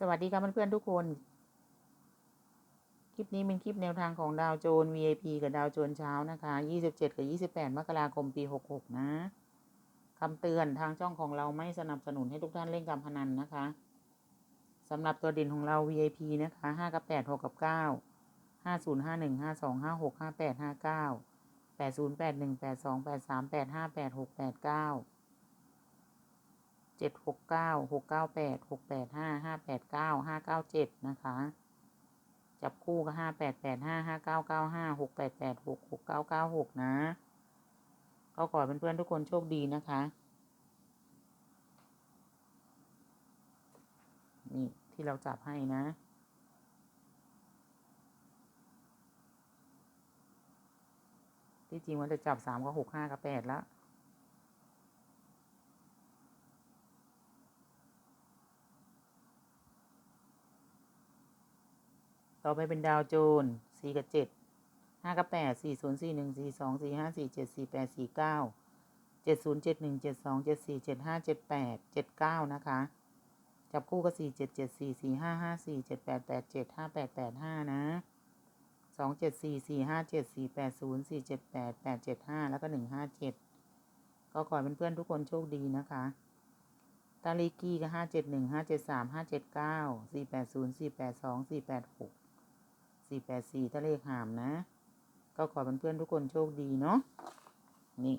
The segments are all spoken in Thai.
สวัสดีครับเพื่อนๆทุกคน คลิปนี้เป็นคลิปแนวทางของดาวโจน VIP กับดาวโจนเช้านะคะ 27 กับ 28 มกราคมปี 66 นะคำเตือนทางช่องของเราไม่สนับสนุนให้ทุกท่านเล่นการพนันนะคะสำหรับตัวเด่นของเรา VIP นะคะ 5 กับ 8 6 กับ 9 50 51 52 56 58 59 80 81 82 83 85 86 89 เจ็ดหกเก้าหกเก้าแปดหกแปดห้าห้าแปดเก้าห้าเก้าเจ็ดนะคะ จับคู่ก็ห้าแปดแปดห้าห้าเก้าเก้าห้าหกแปดแปดหกหกเก้าเก้าหกนะ ก็ขอเพื่อนๆทุกคนโชคดีนะคะ นี่ที่เราจับให้นะที่จริงว่าจะจับสามกับหกห้ากับแปดแล้ว ต่อไปเป็นดาวโจนสี่กับเจ็ดห้ากับแปดสี่ศูนย์สี่หนึ่งสี่สองสี่ห้าสี่เจ็ดสี่แปดสี่เก้าเจ็ดศูนย์เจ็ดหนึ่งเจ็ดสองเจ็ดสี่เจ็ดห้าเจ็ดแปดเจ็ดเก้านะคะ จับคู่ก็สี่เจ็ดเจ็ดสี่สี่ห้าห้าสี่เจ็ดแปดแปดเจ็ดห้าแปดแปดห้านะสองเจ็ดสี่สี่ห้าเจ็ดสี่แปดศูนย์สี่เจ็ดแปดแปดเจ็ดห้าแล้วก็หนึ่งห้าเจ็ดก็ขอเป็นเพื่อนๆทุกคนโชคดีนะคะตาลีกี้ก็ห้าเจ็ดหนึ่งห้าเจ็ดสามห้าเจ็ดเก้าสี่แปดศูนย์สี่แปดสองสี่แปดหก สี่แปดสี่ถ้าเลขหามนะ ก็ขอเพื่อนๆทุกคนโชคดีเนาะนี่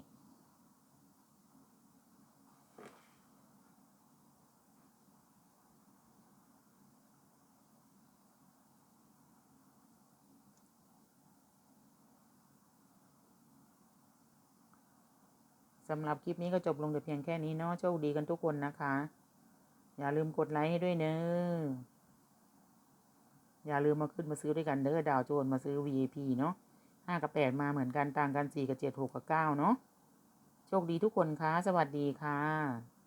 สำหรับคลิปนี้ก็จบลงแต่เพียงแค่นี้เนาะโชคดีกันทุกคนนะคะ อย่าลืมกดไลค์ให้ด้วยเนอะ อย่าลืมมาขึ้นมาซื้อด้วยกันเด้อดาวโจนมาซื้อ VIP เนาะห้ากับแปดมาเหมือนกันต่างกันสี่กับเจ็ดหกกับเก้าเนาะโชคดีทุกคนคะสวัสดีค่ะ